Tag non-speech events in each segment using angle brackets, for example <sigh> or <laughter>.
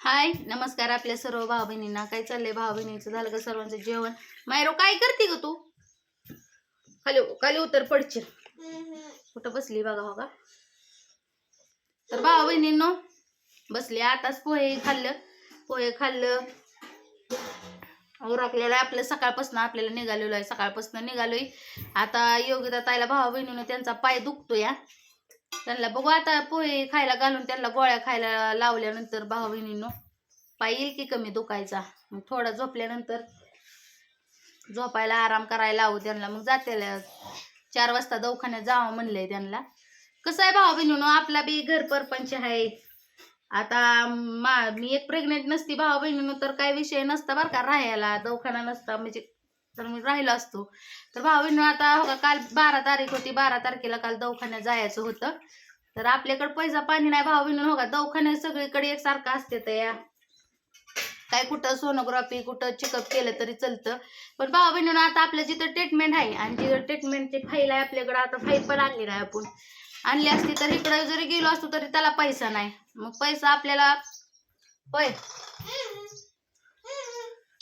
हाय नमस्कार आपल्या सर्व भाऊ बहिणींना काय चाललंय भाऊ बहिणीचं झालं का सर्वांचं जेवण? मायरो काय करते ग तू? खाली खाली उतर पडचे कुठं बसली बघा हो का? तर भाव बहिणींनो बसली. आताच पोहे खाल्लं. पोहे खाल्लं. उरकलेलं आहे आपलं. सकाळपासून आपल्याला निघालेलो आहे. सकाळपासून निघालोय. आता योगिता ताईला भाऊ बहिणीनं त्यांचा पाय दुखतो या त्यांना बघू आता पोहे खायला घालून त्यांना गोळ्या खायला लावल्यानंतर भाऊ बहिणींनो पाय येईल की कमी दुखायचा. मग थोडा झोपल्यानंतर झोपायला आराम करायला लावू त्यांना. मग जाते चार वाजता दवाखान्यात जावं म्हणलंय त्यांना. कसं आहे भाऊ बहिणीनो आपला बी घर परपंच आहे. आता मा मी एक प्रेग्नेंट नसती भाऊ बहिणीनो तर काय विषय नसता बरं का राहायला. दवाखाना नसता म्हणजे तर मी राहिलो असतो. तर भाऊ आता हो काल बारा तारीख होती बारा तारखेला काल दवाखान्यात जायचं होतं. तर आपल्याकडे पैसा पाणी नाही भाऊ बहिणीनो हो का दवाखान्यात सगळीकडे एकसारखं असते तर या काय कुठं सोनोग्राफी कुठं चेकअप केलं तरी चालतं. पण भाऊ बहिणीनं आता आपल्या जिथं ट्रीटमेंट आहे आणि जिथं ट्रीटमेंटची फाईल आहे आपल्याकडं आता फाईल पण आणली नाही आपण. आणली असती तर इकडे जरी गेलो असतो तरी त्याला पैसा नाही. मग पैसा आपल्याला पै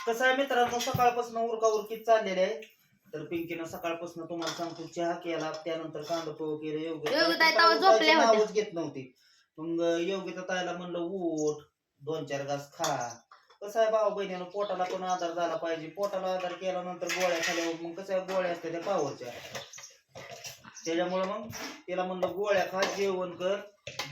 कसं आहे मित्रांनो सकाळपासून उरका उरकीत चाललेले आहे. तर पिंकीनं सकाळपासून तुम्हाला सांगतो चहा केला त्यानंतर कांदा पोह केलं योग्य योगिता तेव्हा झोपल्या होत्या. नावच घेत नव्हती. मग योग्यता ताईला म्हणलं उठ दोन चार घास खा. कसं आहे भाऊ बहिणीनं पोटाला पण आधार झाला पाहिजे. पोटाला आधार केल्यानंतर गोळ्या खाल्यावर मग कसं आहे गोळ्या असतात त्या पावरच्या त्याच्यामुळे मग तिला म्हणलं गोळ्या खा जेवण कर.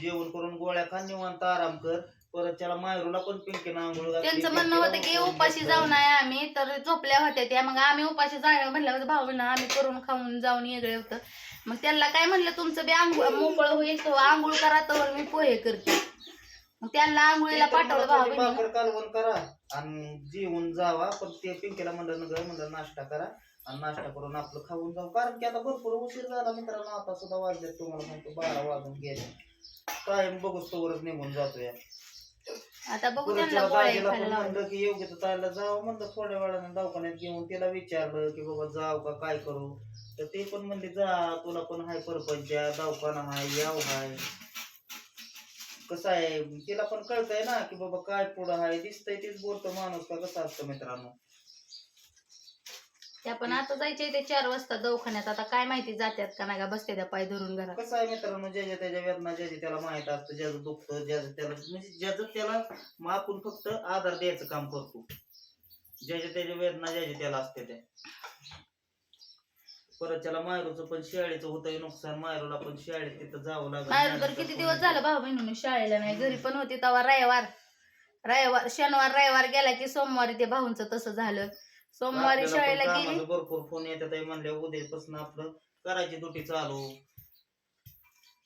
जेवण करून गोळ्या खा निवांत आराम कर. परत त्याला मायरूला पण पिंकीनं आंघोळ घातली. त्यांचं म्हणणं होतं की पिंकीला उपाशी जाऊ नये आम्ही तर झोपल्या होत्या त्या. मग आम्ही उपाशी जायला म्हणलं भाऊ बहिण आम्ही करून खाऊन जाऊन वेगळे होतं. मग त्यांना काय म्हणलं तुमचं बी आंघोळ मोकळं होईल तो आंघोळ करा तर मी पोहे करते. मग त्यांना आंघोळीला पाठवलं भाऊ कालवण करा आणि जेवून जावा. पण ते पिंकीला म्हणलं न गं म्हणलं नाश्ता करा आणि नाश्ता करून आपलं खाऊन जाऊ. कारण की आता भरपूर उशीर झाला मित्रांनो. आता सुद्धा वाजले तुम्हाला म्हणतो बारा वाजून गेले. टाइम बघूच तोवरच निघून जातोय. आता बघू त्यांना गोळ्या दाजीला खायला म्हणलं की योग्य तर ताईला जावं म्हणलं थोड्या वेळानं दवाखान्यात घेऊन तिला विचारलं की बाबा जाव का काय करू? तर ते पण म्हणले जा तुला पण हाय परपंच दवाखाना हाय याव हाय. कसं आहे तिला पण कळतंय ना की बाबा काय पुढं हाय दिसतंय तेच बोलतो माणूस का कसं असतं मित्रांनो? त्या पण आता जायचे ते चार वाजता दवाखान्यात. आता काय माहिती जात्यात का नाही का? बसते त्या पाय धरून घरात. कसं आहे मित्रांनो ज्याच्या त्याच्या वेदना ज्याची त्याला माहीत असतं ज्याचं दुखतं ज्याचं त्याला म्हणजे ज्याचं त्याला मग आपण फक्त आधार द्यायचं काम करतो. ज्याच्या त्याच्या वेदना ज्याची त्याला असते ते परत त्याला मायरूचं पण शाळेचं होतंय नुकसान. मायरूला पण शाळेत तिथं जावं बाहेर तर किती दिवस झालं भाऊ बहिणीने शाळेला नाही. घरी पण होती तेव्हा रविवार. रविवार शनिवार रविवार गेला की सोमवारी ते भाऊंचं तसं झालं. सोमवारी आपल्याला पण शाळेला गेली. भरपूर फोन येतात आहे म्हणल्या उद्यापासून आपलं करायची दुटी चालू.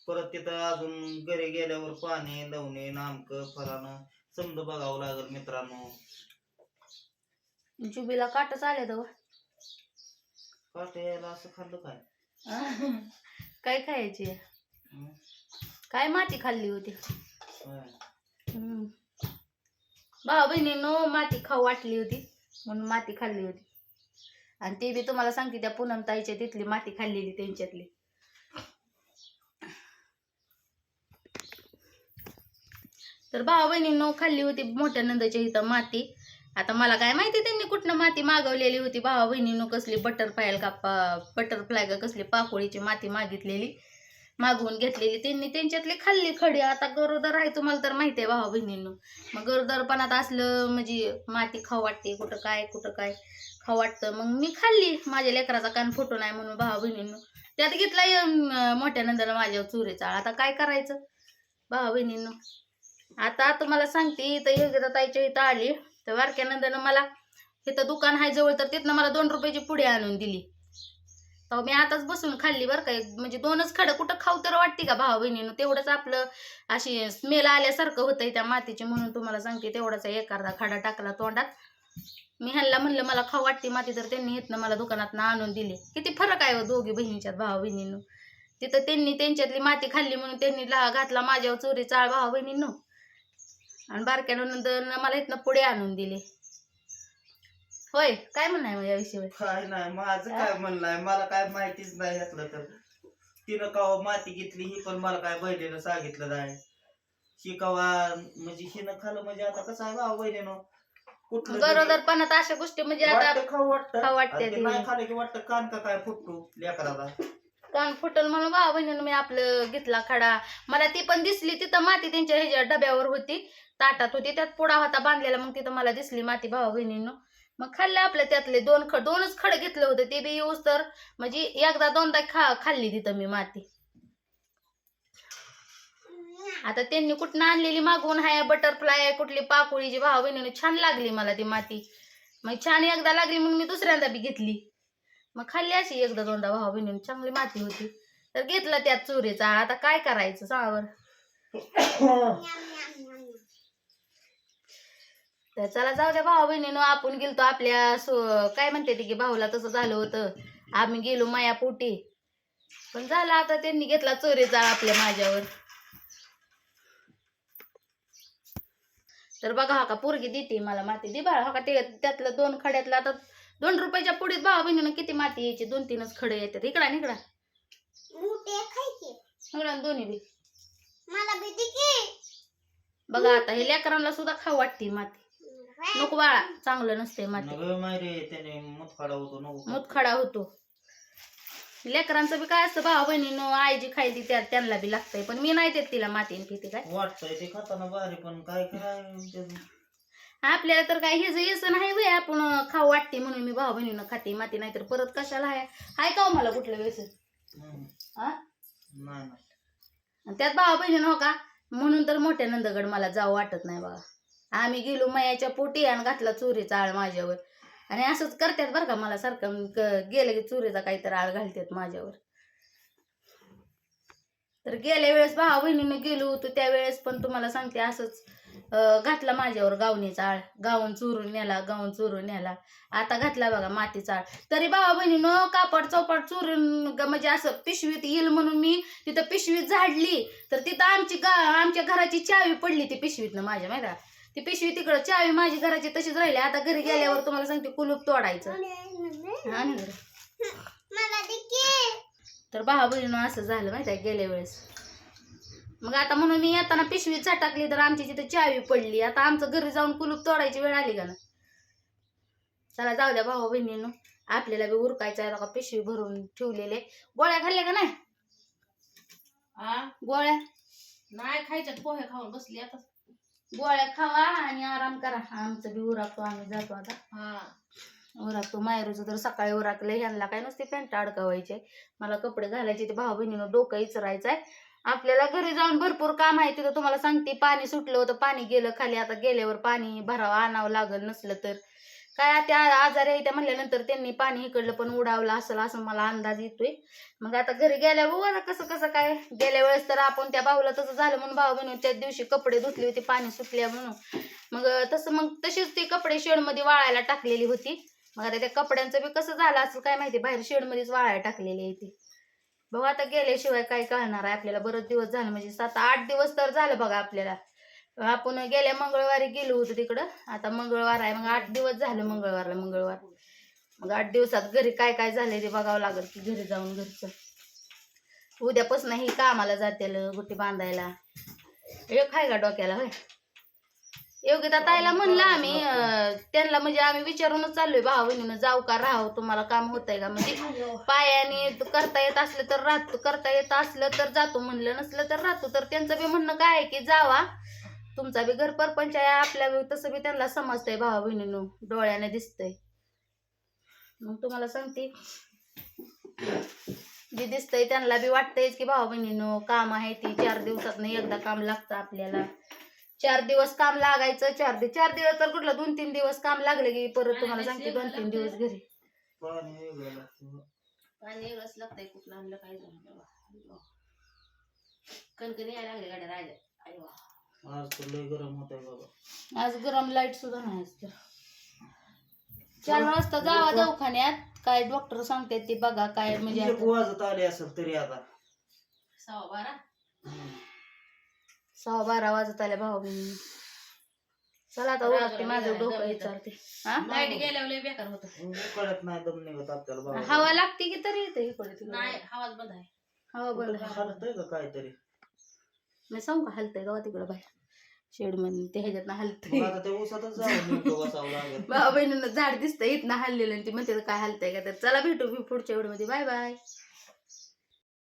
परत तिथं अजून घरी गेल्यावर पाणी लवणे नामक फरानं समज बघावं लागेल मित्रांनो. जुबीला काटच आले काट यायला असं खाल्लं काय? <laughs> काय खायची? हं? काय माती खाल्ली होती? होय. भाऊ बहिणीनो माती खाऊ वाटली होती. म्हणून माती खाल्ली होती. आणि ते बी तुम्हाला सांगते त्या पूनम ताईच्या तिथली माती खाल्लेली त्यांच्यातली. तर भाऊ बहिणींनो खाल्ली होती मोठ्या नंदाच्या इथं माती. आता मला काय माहिती त्यांनी कुठनं माती मागवलेली होती. भावा बहिणींनो कसली बटरफ्लाय का बटरफ्लाय का कसली पाकोळीची माती मागितलेली. मागवून घेतलेली. त्यांनी त्यांच्यातली खाल्ली खडी. आता गरोदर आहे तुम्हाला तर माहिती आहे भावा बहिणींनो. मग गरोदरपणात असलं म्हणजे माती खाऊ वाटते. कुठं काय कुठं काय खाऊ वाटतं. मग मी खाल्ली. माझ्या लेकराचा कान फोटो नाही म्हणून भावा बहिणींनो. त्यात घेतला अं, मोठ्या नंदनं माझ्यावर चुरीचा. आता काय करायचं? भावा बहिणींनो. आता तुम्हाला सांगते इथं योग्यता ताईच्या इथं आली. तर वारक्यानंदनं मला इथं दुकान आहे जवळ तर तिथनं मला दोन रुपयाची पुढे आणून दिली. तर मी आताच बसून खाल्ली बरं काय म्हणजे दोनच खडं कुठं खाऊ तर वाटते का भावा बहिणीनं? तेवढंच आपलं अशी स्मेल आल्यासारखं होतंय त्या मातीची म्हणून तुम्हाला सांगते तेवढाच एक अर्धा खडा टाकला तोंडात. मी ह्यांना म्हणलं मला खाऊ वाटते माती. तर त्यांनी इथनं मला दुकानात आणून दिली. किती फरक आहे हो दोघी बहिणीच्यात भावा बहिणीनं? तिथं त्यांनी त्यांच्यातली माती खाल्ली म्हणून त्यांनी ला घातला माझ्यावर चोरी चाळ भावा बहिणीनं. आणि बारक्यानं नंतर मला इथनं पुढे आणून दिले. होय काय म्हणणं आहे मग या विषयावर काय नाही माझं काय म्हणणं आहे मला काय माहितीच नाही यातलं तर. तिनं का माती घेतली ही पण मला काय बहिणीनं सांगितलं नाही. शिकावा म्हणजे हिनं खाल्लं म्हणजे आता कसं आहे भाऊ बहिणीनं? कुठलं गरोदरपणात अशा गोष्टी म्हणजे आता वाटतं खाऊ वाटतं. खाऊ वाटते आणि ते ते. नाही खाल्लं की वाटतं कान का काय फुटतो लेकराला? कान फुटल म्हणून भावा बहिणीनं मी आपलं घेतला खडा. मला ती पण दिसली तिथं माती त्यांच्या ह्याच्या डब्यावर होती ताटात होती त्यात पुडा होता बांधलेला मग तिथं मला दिसली माती भावा बहिणीनं. मग खाल्लं आपलं त्यातले दोन खड दोनच खड घेतलं होतं ते बी येऊस तर म्हणजे एकदा दोनदा खा खाल्ली तिथं मी माती आता त्यांनी कुठनं आणलेली मागवून हाय बटरफ्लाय आहे कुठली पाकोळीची भावा बहिणीनं छान लागली मला ती माती मग छान एकदा लागली मग मी दुसऱ्यांदा बी घेतली मग खाल्ली अशी एकदा दोनदा भावा बहिणीनं चांगली माती होती तर घेतलं त्यात चोरीचा आता काय करायचं सांगा बरं तर चला जाऊ द्या भावा बहिणीनं आपण गेलतो आपल्या सो काय म्हणते ते की भाऊला तसं झालं होतं. आम्ही गेलो माया पोटी पण झालं आता त्यांनी घेतला चोरीचा आपल्या माझ्यावर. तर बघा हा का पोरगी देते मला माती. दे बाळा हा का ते त्यातलं दोन खड्यातलं आता दोन रुपयाच्या पुढीत भावा बहिणीनं किती माती यायची? दोन तीनच खडे येतात. इकडा निकडा इकडा. दोन्ही बी. मला भीती की. बघा आता हे लेकरांना सुद्धा खाऊ वाटते माती. नको बाळा चांगलं नसते माती. नव्हे मायरे त्याने मुतखाडा होतो नको मुतखडा होतो. लेकरांचं बी काय असतं भावा बहिणीनं आई जी खायची त्या त्यांना बी लागतंय पण मी नाही देत तिला माती आणि पिती काय. वाटतंय ते खाताना भारी पण काय करायचं आपल्याला तर काय हेच येसं नाही वय आपण खाऊ वाटते म्हणून मी भावा बहिणीनं खाते माती नाहीतर परत कशाला हाय हाय का हो मला कुठलं व्यसन? हम्म. हा नाही नाही. आणि त्यात भावा बहिणीनं हो का म्हणून तर मोठ्या नंदगड मला जावं वाटत नाही बघा आम्ही गेलो मयाच्या पोटी आणि घातला चोरीचा आळ माझ्यावर. आणि असंच करतात बरं का मला सारखं गेलं की चोरीचा काहीतरी आळ घालतात माझ्यावर. तर गेल्या वेळेस भावा बहिणीनं गेलो होतो त्यावेळेस पण तुम्हाला सांगते असंच घातला माझ्यावर गावणीचा आळ. गाऊन चोरून नेला गाऊन चोरून नेला. आता घातला बघा मातीचा आळ. तरी भावा बहिणीनं कापड चौपाट चोरून म्हणजे असं पिशवीत येईल म्हणून मी तिथं पिशवीत झाडली. तर तिथं आमची गा आमच्या घराची चावी पडली ती पिशवीतनं माझ्या माहिती ती पिशवी तिकडं चावी माझी घराची तशीच राहिली. आता घरी गेल्यावर तुम्हाला सांगते कुलूप तोडायचं. हा ना तर भावा बहिणीनं असं झालं माहिती आहे गेल्या वेळेस. मग आता म्हणून मी येताना पिशवीत टाकली तर आमची तिथे चावी पडली. आता आमचं घरी जाऊन कुलूप तोडायची वेळ आली का ना? चला जाऊ द्या भावा बहिणीनं आपल्याला बी उरकायचं आहे का पिशवी भरून ठेवलेले. गोळ्या खाल्ल्या का नाही? गोळ्या? नाही खायच्यात पोहे खाऊन बसली आता. गोळ्या खावा आणि आराम करा. आमचं बी उरकतो आम्ही जातो आता. हा. उरकतो मायरूचं तर सकाळी उरकलं ह्यांना काय नसते पॅन्ट अडकवायचे. मला कपडे घालायचे. ते भाऊ बहिणीनं डोकं इचरायचं आहे आपल्याला घरी जाऊन भरपूर काम आहे तिथं. तुम्हाला सांगते पाणी सुटलं होतं. पाणी गेलं खाली. आता गेल्यावर पाणी भरावं आणावं लागल नसलं तर. काय त्या आजारी आहे त्या म्हणल्यानंतर त्यांनी पाणी इकडलं पण उडावलं असेल असं मला अंदाज येतोय. मग आता घरी गेल्यावर बघू आता कसं कसं काय. गेल्या वेळेस तर आपण त्या भाऊला तसं झालं म्हणून भाऊ म्हणून त्या दिवशी कपडे धुतले होते पाणी सुटल्या म्हणून. मग तसं मग तशीच ती कपडे शेडमध्ये वाळायला टाकलेली होती. मग आता त्या कपड्यांचं बी कसं झालं असं काय माहिती बाहेर शेडमध्येच वाळायला टाकलेली आहे ती. बघू आता गेल्याशिवाय काय कळणार आहे आपल्याला बरंच दिवस झालं म्हणजे सात आठ दिवस तर झालं बघा आपल्याला. आपण गेल्या मंगळवारी गेलो होतो तिकडं. आता मंगळवार आहे. मग आठ दिवस झालं मंगळवारला मंगळवार. मग आठ दिवसात घरी काय काय झालंय ते बघावं लागेल की घरी जाऊन घरचं. उद्यापासून ही कामाला जातील गुटी बांधायला. एक आहे का डोक्याला होय? योगिता ताईला म्हणलं आम्ही त्यांना म्हणजे आम्ही विचारूनच चाललोय भाऊ बहिणीनं जाऊ का राहू तुम्हाला काम होतंय का? म्हणजे पायाने करता येत असलं तर राहतो करता येत असलं तर जातो म्हणलं नसलं तर राहतो. तर त्यांचं बी म्हणणं काय आहे की जावा तुमचा बी घर परपंच आहे आपल्या तसं बी त्यांना समजतंय भावा बहिणीनं. डोळ्याने दिसतंय. मग तुम्हाला सांगते. जे दिसतंय त्यांना बी वाटतंयच की भावा बहिणीनं काम आहे ती. चार दिवसात एकदा काम लागतं आपल्याला. चार दिवस काम लागायचं चार दिवस चार दिवस तर कुठलं दोन तीन दिवस काम लागले की परत तुम्हाला सांगते दोन तीन दिवस घरी. पाणी एवढंच लागतंय कुठलं आणलं काय झालं कणकणी यायला लागले गाड्या राजा अरे वा. आज तर लय गरम होत आहे बाबा. आज गरम लाइट सुद्धा नाही आज तर. चार वाजता जावा दवाखान्यात. काय डॉक्टर सांगतात ते बघा काय म्हणजे वाजत आले असेल तरी आता. सहा बारा? हम्म. सहा बारा वाजत आल्या भाऊ बहिणी चला आता ओळखते माझं डोकं विचारते. हा? लाइट गेल्यावर लय बेकार होत. कळत नाही दम निघत आपल्याला बाबा हवा लागते की तरी येते इकडे तिकडे. नाही आवाज बंद आहे. हवा बंद आहे. हलतंय का काहीतरी? मी सांगू का हलतंय गावा तिकडं बाहेर. शेडमध्ये ते ह्याच्यातनं हलतंय. मग आता त्या ऊसातच जाऊन नेमकं बसावं भाऊ बहिणीनं झाड दिसतंय इथनं हल्लेलं आणि ती म्हणते काय हलतंय का? तर चला भेटू मी पुढच्या व्हिडिओमध्ये. Bye bye.